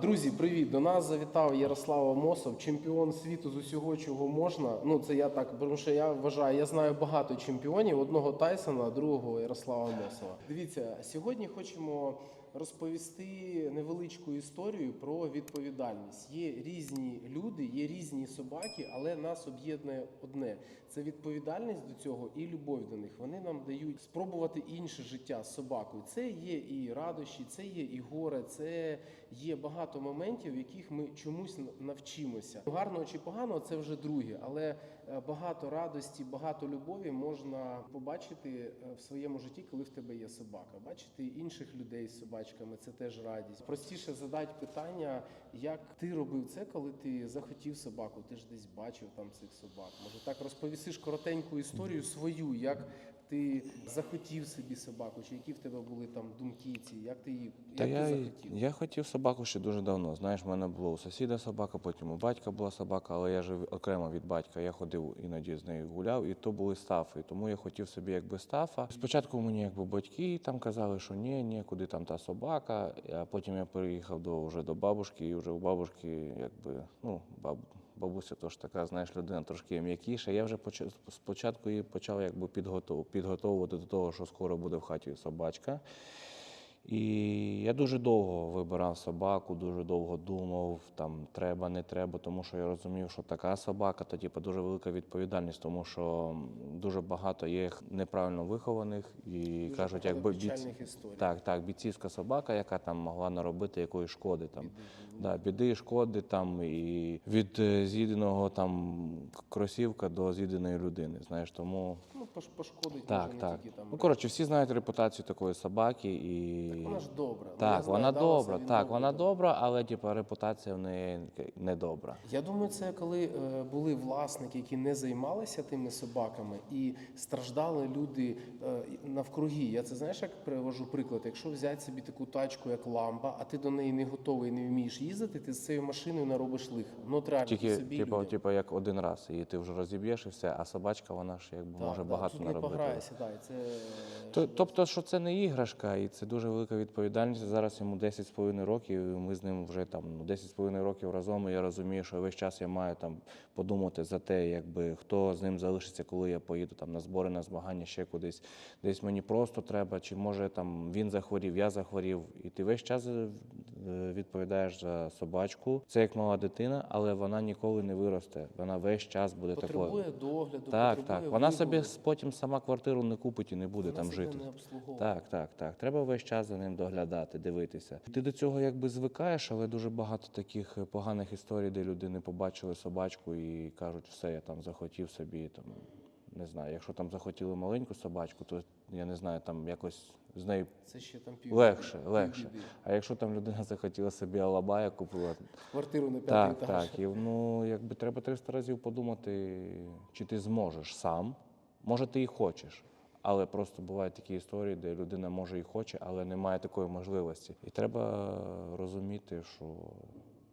Друзі, привіт! До нас завітав Ярослав Амосов, чемпіон світу з усього, чого можна. Ну це я так, тому що я вважаю, я знаю багато чемпіонів. Одного Тайсона, другого Ярослава Амосова. Дивіться, сьогодні хочемо розповісти невеличку історію про відповідальність. Є різні люди, є різні собаки, але нас об'єднує одне: це відповідальність до цього і любов до них. Вони нам дають спробувати інше життя з собакою. Це є і радощі, це є і горе, це є багато моментів, в яких ми чомусь навчимося. Гарного чи поганого це вже друге, але е, багато радості, багато любові можна побачити е, в своєму житті, коли в тебе є собака. Бачити інших людей з собачками це теж радість. Простіше задати питання, як ти робив це, коли ти захотів собаку. Ти ж десь бачив там цих собак. Може так розповісиш коротеньку історію свою, як ти захотів собі собаку, чи які в тебе були там думки ці, як ти її Та як я, ти захотів? я хотів собаку ще дуже давно. Знаєш, в мене було у сусіда собака, потім у батька була собака, але я жив окремо від батька. Я ходив іноді з нею гуляв, і то були стафи. Тому я хотів собі якби стафа. Спочатку мені якби батьки там казали, що ні, ні, куди там та собака. А потім я переїхав до вже до бабушки, і вже у бабушки, якби ну баб. Бабуся тож така, знаєш, людина трошки м'якіша. Я вже спочатку її почав якби підготов, підготовувати до того, що скоро буде в хаті собачка. І я дуже довго вибирав собаку, дуже довго думав, там треба, не треба, тому що я розумів, що така собака, то типу, дуже велика відповідальність, тому що дуже багато є неправильно вихованих і Дуже кажуть, якби біц... так, так, бійцівська собака, яка там могла наробити якоїсь шкоди там. Да, біди, шкоди там і від е, з'їденого там кросівка до з'їденої людини. Знаєш, тому Ну, пошкодить так, може так. не тільки там. Ну коротше, всі знають репутацію такої собаки і Вона ж добра. Ну, так, вона добра, так, вона добра, але типу, репутація в неї не добра. Я думаю, це коли е, були власники, які не займалися тими собаками, і страждали люди е, навкруги. Я це знаєш, як привожу приклад. Якщо взяти собі таку тачку, як лампа, а ти до неї не готовий, не вмієш їздити, ти з цією машиною наробиш лиха. Ну, реально, Тільки, собі типу, типу, як один раз, і ти вже розіб'єш і все, а собачка, вона ж якби Так, може да, багато тут не наробити. пограєшся, да, і це То, тобто, що це не іграшка, і це дуже велика відповідальність. Зараз йому 10,5 років, і ми з ним вже там ну, 10,5 років разом. І я розумію, що весь час я маю там подумати за те, якби хто з ним залишиться, коли я поїду там на збори, на змагання, ще кудись. Десь мені просто треба, чи може там він захворів, я захворів. І ти весь час е, відповідаєш за собачку. Це як мала дитина, але вона ніколи не виросте. Вона весь час буде такою. потребує догляду, Так, потребує так. Вона собі потім сама квартиру не купить і не буде Вона там себе жити. не. Так, так, так. Треба весь час за ним доглядати, дивитися. Ти до цього якби звикаєш, але дуже багато таких е, поганих історій, де люди не побачили собачку і кажуть, все, я там захотів собі там. Не знаю, якщо там захотіли маленьку собачку, то я не знаю, там якось з нею Це ще там пів легше, легше. А якщо там людина захотіла собі алабая купила, Квартиру на п'ятий так, етаж. так. І ну, якби треба 300 разів подумати, чи ти зможеш сам. Може, ти і хочеш. Але просто бувають такі історії, де людина може і хоче, але не має такої можливості. І треба розуміти, що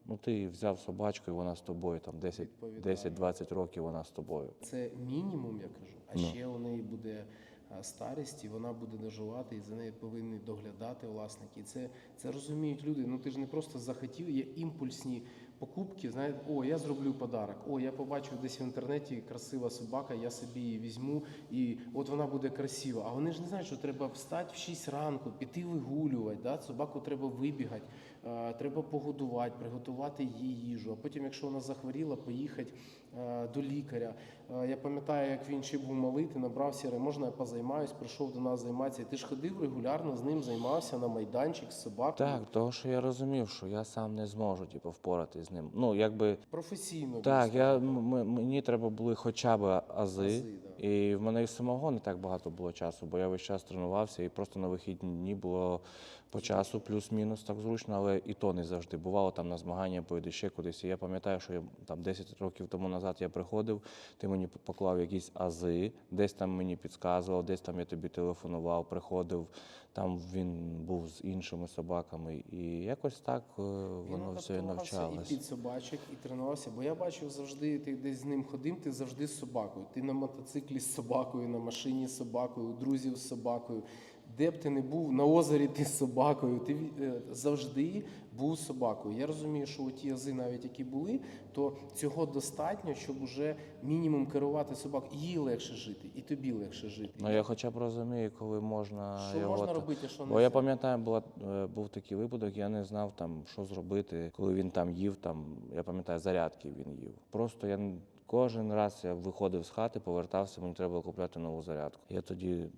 ну, ти взяв собачку, і вона з тобою там 10 Відповідає. 10-20 років вона з тобою. Це мінімум, я кажу. А ще у неї буде старість, і вона буде доживати, і за нею повинні доглядати власники. Це, це розуміють люди. Ну ти ж не просто захотів, є імпульсні покупки. Знаєте, о, я зроблю подарок. О, я побачив десь в інтернеті красива собака, я собі її візьму, і от вона буде красива. А вони ж не знають, що треба встати в 6 ранку, піти вигулювати. Да? Собаку треба вибігати, е, треба погодувати, приготувати їй їжу. А потім, якщо вона захворіла, поїхати е, до лікаря. Е, Я пам'ятаю, як він ще був малий, ти набрав сіре, можна я позаймаюсь, прийшов до нас займатися. І ти ж ходив регулярно з ним, займався на майданчик з собакою. Так, тому що я розумів, що я сам не зможу типу, впоратись з ним. Ну, якби Професійно. Так, більш я, мені треба були хоча б ази, Ази, да. і в мене і самого не так багато було часу, бо я весь час тренувався, і просто на вихідні дні було по часу плюс-мінус так зручно, але і то не завжди. Бувало там на змагання, поїду ще кудись. І я пам'ятаю, що я там 10 років тому назад я приходив, ти мені поклав якісь ази, десь там мені підказував, десь там я тобі телефонував, приходив, там він був з іншими собаками. І якось так воно Він воно все і адаптувався навчалось. І під собачок, і тренувався. Бо я бачив завжди, ти десь з ним ходив, ти завжди з собакою. Ти на мотоциклі з собакою, на машині з собакою, у друзів з собакою. Де б ти не був на озері ти з собакою, ти е, завжди був собакою. Я розумію, що ті ази, навіть які були, то цього достатньо, щоб уже мінімум керувати собакою. Їй легше жити, і тобі легше жити. Ну я хоча б розумію, коли можна що його. можна робити, а що не Бо я пам'ятаю, була, е, був такий випадок, я не знав там, що зробити, коли він там їв. Там, я пам'ятаю, зарядки він їв. Просто я кожен раз я виходив з хати, повертався, мені треба було купляти нову зарядку. Я тоді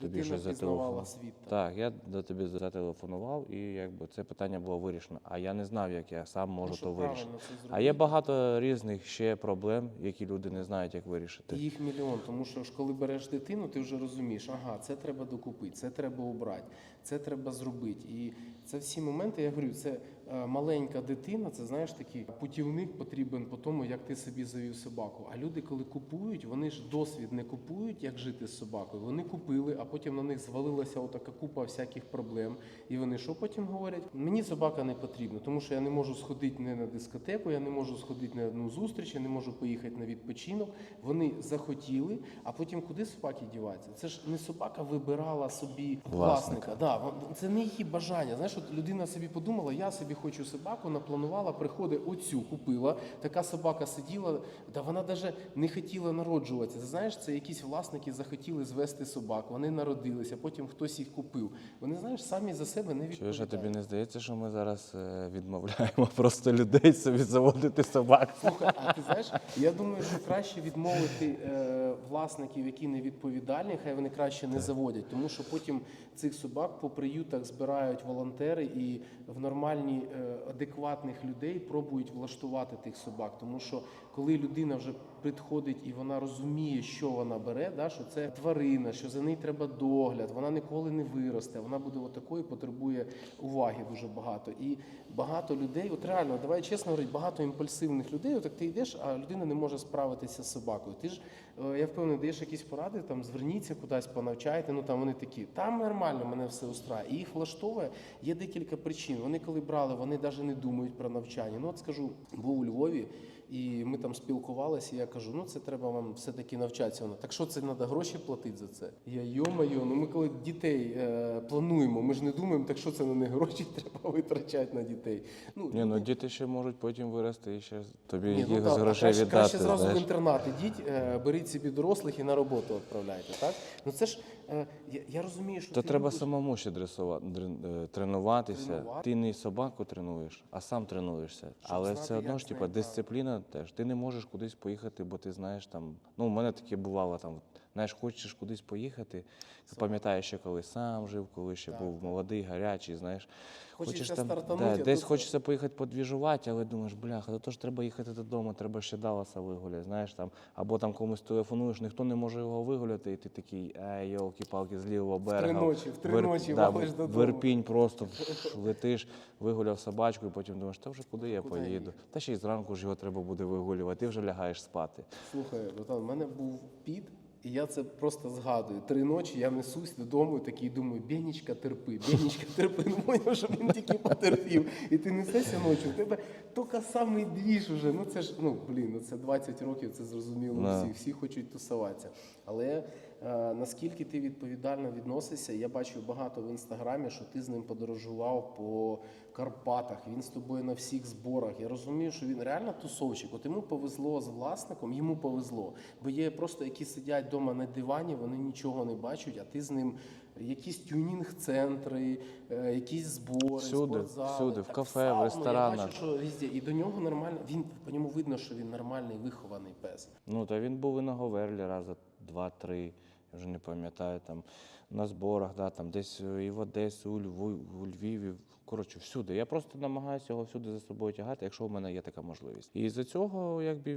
тобі пізнавала зателефонував. світ. Так, я до тобі зателефонував, і якби це питання було вирішено. А я не знав, як я сам можу Ну, то вирішити. А є багато різних ще проблем, які люди не знають, як вирішити. Їх мільйон, тому що ж коли береш дитину, ти вже розумієш, ага, це треба докупити, це треба обрати, це треба зробити. І це всі моменти, я говорю, це маленька дитина, це знаєш такий путівник потрібен по тому, як ти собі завів собаку. А люди, коли купують, вони ж досвід не купують, як жити з собакою. Вони купили, а потім на них звалилася отака купа всяких проблем. І вони що потім говорять? Мені собака не потрібна, тому що я не можу сходити не на дискотеку, я не можу сходити на одну зустріч, я не можу поїхати на відпочинок. Вони захотіли, а потім куди собаки діваються? Це ж не собака вибирала собі Власника. власника. Да, це не її бажання. Знаєш, от людина собі подумала, я собі хочу собаку, напланувала, приходить оцю, купила. Така собака сиділа, да вона навіть не хотіла народжуватися. Знаєш, це якісь власники захотіли звести собак, вони народилися, потім хтось їх купив. Вони знаєш, самі за себе не Чуєш, а тобі не здається, що ми зараз е, відмовляємо просто людей собі заводити собак? Слухай, а ти знаєш, я думаю, що краще відмовити е, власників, які не відповідальні, хай вони краще не заводять, тому що потім цих собак по приютах збирають волонтери і в нормальні е, адекватних людей пробують влаштувати тих собак. Тому що коли людина вже підходить і вона розуміє, що вона бере, да, що це тварина, що за неї треба догляд, вона ніколи не виросте, вона буде отакою, потребує уваги дуже багато. І багато людей, от реально, давай чесно говорити, багато імпульсивних людей. От як ти йдеш, а людина не може справитися з собакою. Ти ж е, я впевнений, даєш якісь поради, там зверніться кудись, понавчайте. Ну там вони такі, там нормально, мене все устраює. І їх влаштовує. Є декілька причин. Вони коли брали, вони навіть не думають про навчання. Ну от скажу, був у Львові. І ми там спілкувалися, і я кажу, ну це треба вам все-таки навчатися. Вона, так що це треба гроші платити за це? Я йо-моє, ну ми коли дітей е, плануємо, ми ж не думаємо, так що це на них гроші треба витрачати на дітей. Ну, Ні, ну діти ще можуть потім вирости і ще тобі ні, їх ну, з так, грошей краще, віддати. краще зразу в знаєш. інтернат ідіть, е, беріть собі дорослих і на роботу відправляйте. Так? Ну це ж я, я розумію, що То ти треба будеш... самому ще дресувати, тренуватися. Тренувати. Ти не собаку тренуєш, а сам тренуєшся. Але знати, все одно ж, типа, дисципліна теж. Ти не можеш кудись поїхати, бо ти знаєш там. Ну, у мене таке бувало там. Знаєш, хочеш кудись поїхати. Ти пам'ятаєш, ще коли сам жив, коли ще Так, був молодий, гарячий, знаєш. Хочеться хочеш там да, десь тут- хочеться поїхати подвіжувати, але думаєш, бляха, то ж треба їхати додому, треба ще Далласа вигуляти, знаєш там. Або там комусь телефонуєш, ніхто не може його вигуляти, і ти такий, ей, йолки-палки, з лівого берега. ночі, в три Вир- ночі да, валиш додому. Вирпінь просто летиш, вигуляв собачку, і потім думаєш, та вже куди я Куди поїду? їхати? Та ще й зранку ж його треба буде вигулювати, ти вже лягаєш спати. Слухай, Богдан, в мене був піт, і я це просто згадую. Три ночі я несусь додому і такий думаю, Бєнічка, терпи, Бєнічка, терпи. Ну моє, щоб він тільки потерпів. І ти несешся ночі, у тебе тільки самий двіж уже. Ну це ж, ну блін, ну це 20 років, це зрозуміло всі, всі хочуть тусуватися. Але наскільки ти відповідально відносишся, я бачу багато в інстаграмі, що ти з ним подорожував по Карпатах, він з тобою на всіх зборах. Я розумію, що він реально тусовщик. От йому повезло з власником, йому повезло. Бо є просто які сидять вдома на дивані, вони нічого не бачать, а ти з ним якісь тюнінг-центри, е, якісь збори, Всюди, спортзали, всюди, в так, кафе, в ресторанах. Я бачу, що везде. І до нього нормально. Він по ньому видно, що він нормальний вихований пес. Ну, та він був і на Говерлі рази два-три, вже не пам'ятаю, там на зборах, да, там десь е, і в Одесі, у, Льву, у Львові. Коротше, всюди. Я просто намагаюся його всюди за собою тягати, якщо в мене є така можливість. І з-за цього, якби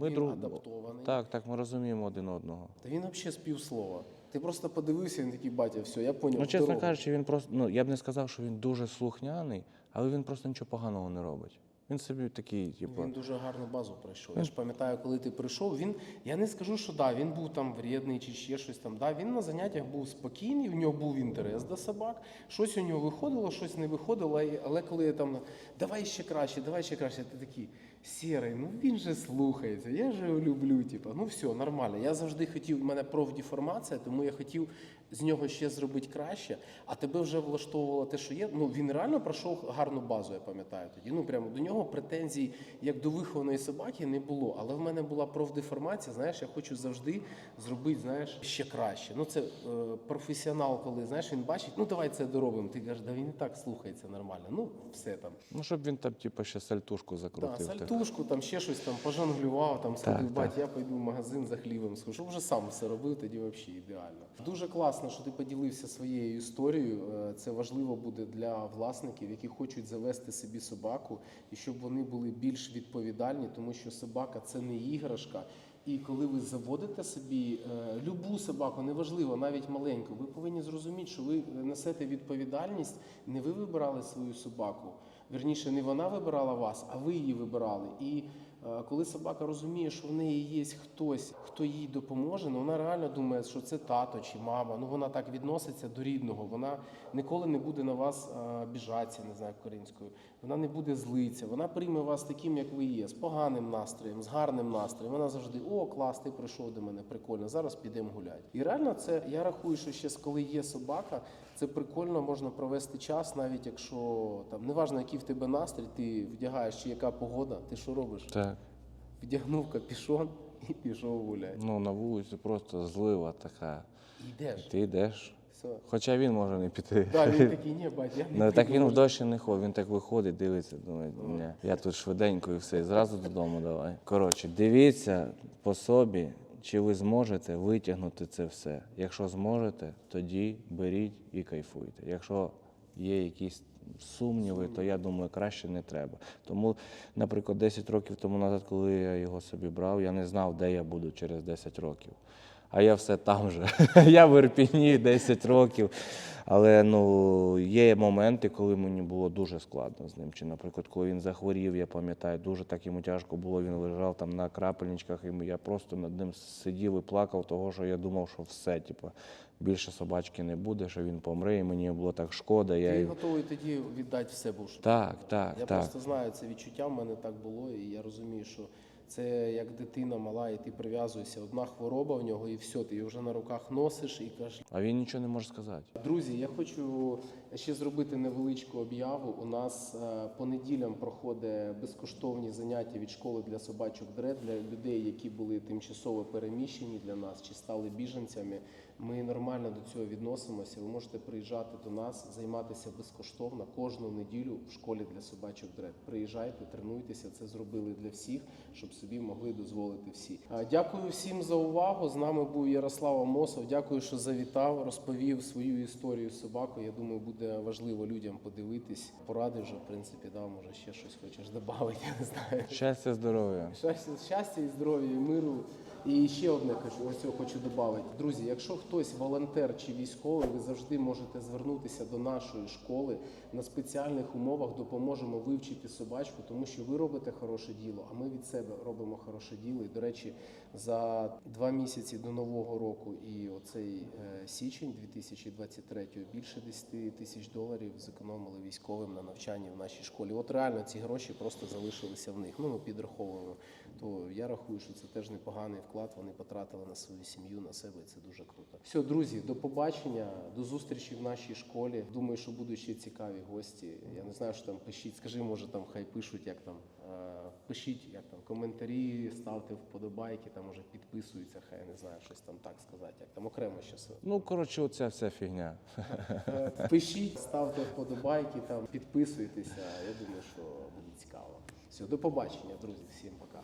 ми Він друг... адаптований. Так, так, ми розуміємо один одного. Та він взагалі з півслова. Ти просто подивився, він такий батя, все, я поняв. Ну, чесно дорогу». кажучи, він просто, ну я б не сказав, що він дуже слухняний, але він просто нічого поганого не робить. Він собі такий, типу. Він дуже гарну базу пройшов. Я ж пам'ятаю, коли ти прийшов. Він я не скажу, що да, він був там вредний чи ще щось там. Да, він на заняттях був спокійний, в нього був інтерес до собак. Щось у нього виходило, щось не виходило. але- Але коли я там давай ще краще, давай ще краще, ти такий сірий, ну він же слухається, я же його люблю. Типу, ну все, нормально. Я завжди хотів, в мене профдеформація, тому я хотів з нього ще зробити краще, а тебе вже влаштовувало те, що є. Ну він реально пройшов гарну базу, я пам'ятаю тоді. Ну прямо до нього претензій як до вихованої собаки не було. Але в мене була профдеформація. Знаєш, я хочу завжди зробити, знаєш, ще краще. Ну це е, професіонал, коли знаєш, він бачить, ну давай це доробимо. Ти кажеш, да він і так слухається нормально. Ну все там. Ну, щоб він там, типу, ще сальтушку закрутив. так. сальтушку, там ще щось там пожонглював, там Так, бать, я пойду в магазин за хлібом схожу. Вже сам все робив, тоді взагалі ідеально. Дуже класно, що ти поділився своєю історією. Е, Це важливо буде для власників, які хочуть завести собі собаку, і щоб вони були більш відповідальні, тому що собака це не іграшка. І коли ви заводите собі е, любу собаку, неважливо, навіть маленьку, ви повинні зрозуміти, що ви несете відповідальність. Не ви вибирали свою собаку. Вірніше, не вона вибирала вас, а ви її вибирали. І коли собака розуміє, що в неї є хтось, хто їй допоможе, ну вона реально думає, що це тато чи мама. Ну вона так відноситься до рідного. Вона ніколи не буде на вас е, біжатися, не знаю українською. Вона не буде злитися. Вона прийме вас таким, як ви є, з поганим настроєм, з гарним настроєм. Вона завжди о, клас, ти прийшов до мене, прикольно. Зараз підемо гуляти. І реально, це я рахую, що ще коли є собака, це прикольно можна провести час, навіть якщо там неважно, який в тебе настрій, ти вдягаєш чи яка погода, ти що робиш? Так. Вдягнув капішон і пішов гуляти. Ну, на вулиці просто злива така. Йдеш. Ти йдеш. Все. Хоча він може не піти. Да, він такий, ні, бать, я не Ну, так він в дощі не ходить, він так виходить, дивиться, думає, ні, я тут швиденько і все, і зразу додому давай. Коротше, дивіться по собі, чи ви зможете витягнути це все. Якщо зможете, тоді беріть і кайфуйте. Якщо є якісь сумніви, то я думаю, краще не треба. Тому, наприклад, 10 років тому назад, коли я його собі брав, я не знав, де я буду через 10 років. А я все там же. я в Ірпіні 10 років. Але ну, є моменти, коли мені було дуже складно з ним. Чи, наприклад, коли він захворів, я пам'ятаю, дуже так йому тяжко було, він лежав там на крапельничках, і я просто над ним сидів і плакав, того, що я думав, що все, типу, більше собачки не буде, що він помре, і мені було так шкода. Я... Ти його- готовий тоді віддати все був. щоб Так, так, Я так. просто знаю це відчуття, в мене так було, і я розумію, що це як дитина мала, і ти прив'язуєшся. Одна хвороба в нього, і все, ти її вже на руках носиш і кажеш. А він нічого не може сказати. Друзі, я хочу ще зробити невеличку об'яву. У нас е, по неділям проходить безкоштовні заняття від школи для собачок дред для людей, які були тимчасово переміщені для нас чи стали біженцями. Ми нормально до цього відносимося. Ви можете приїжджати до нас, займатися безкоштовно кожну неділю в школі для собачок дред. Приїжджайте, тренуйтеся. Це зробили для всіх, щоб собі могли дозволити всі. Дякую всім за увагу. З нами був Ярослав Амосов. Дякую, що завітав, розповів свою історію з собакою. Я думаю, буде важливо людям подивитись. Поради вже в принципі дав. Може ще щось хочеш додати, я не знаю. Щастя, здоров'я. Щастя, щастя і здоров'я, і миру. І ще одне хочу, ось цього хочу додати. Друзі, якщо хтось волонтер чи військовий, ви завжди можете звернутися до нашої школи на спеціальних умовах. Допоможемо вивчити собачку, тому що ви робите хороше діло, а ми від себе робимо хороше діло. І до речі, за два місяці до нового року і оцей е, січень 2023 більше 10 тисяч доларів зекономили військовим на навчанні в нашій школі. От реально ці гроші просто залишилися в них. Ну ми підраховуємо. То я рахую, що це теж непоганий вклад. Вони потратили на свою сім'ю, на себе. і Це дуже круто. Все, друзі, до побачення, до зустрічі в нашій школі. Думаю, що будуть ще цікаві гості. Я не знаю, що там пишіть. Скажи, може там хай пишуть, як там е, пишіть, як там коментарі, ставте вподобайки, там може підписуються. Хай я не знаю, щось там так сказати, як там окремо щось. Ну, коротше, оця вся фігня. Е, Пишіть, ставте вподобайки, там підписуйтеся. Я думаю, що буде цікаво. Все, до побачення, друзі. Всім пока.